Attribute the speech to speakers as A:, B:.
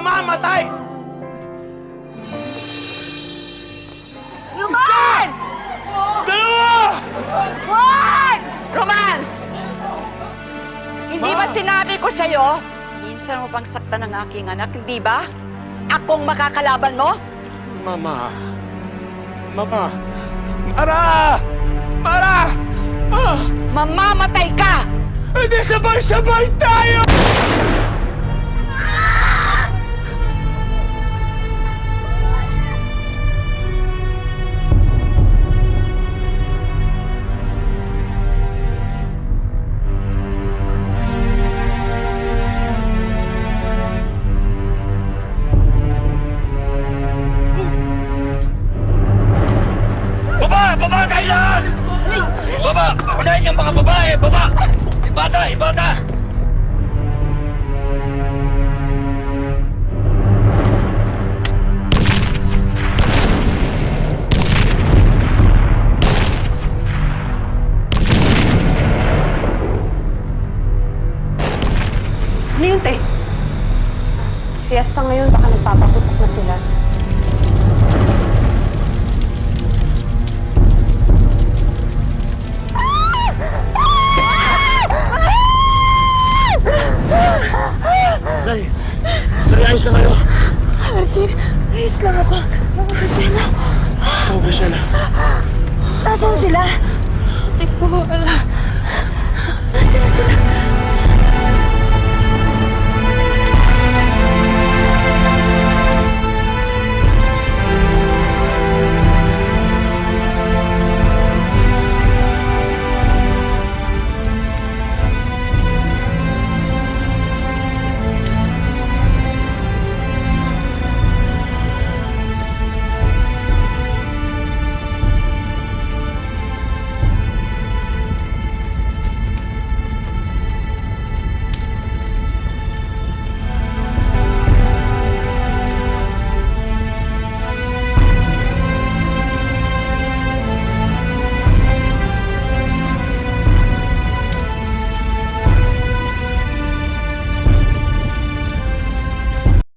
A: mamamatay!
B: Roman!
A: Dalawa!
B: Juan! Roman! Hindi ba sinabi ko sa'yo, minsan mo pang saktan ng aking anak, hindi ba? Akong makakalaban mo?
A: Mama. Mama. Mara! Mara! Ah!
B: Mamamatay ka!
A: Hindi sabay-sabay tayo! Baba! Kayo lahat! Baba! Unahin yung mga babae! Baba! Ibata! Ibata!
C: Ano yun, te? Fiesta ngayon, baka nagpapaputok na sila.
A: Nay! Nay, ayos na kayo!
C: Martin, ayos lang ako. Siya na.
A: Ikaw na?
C: Nasaan sila? Hindi ko alam.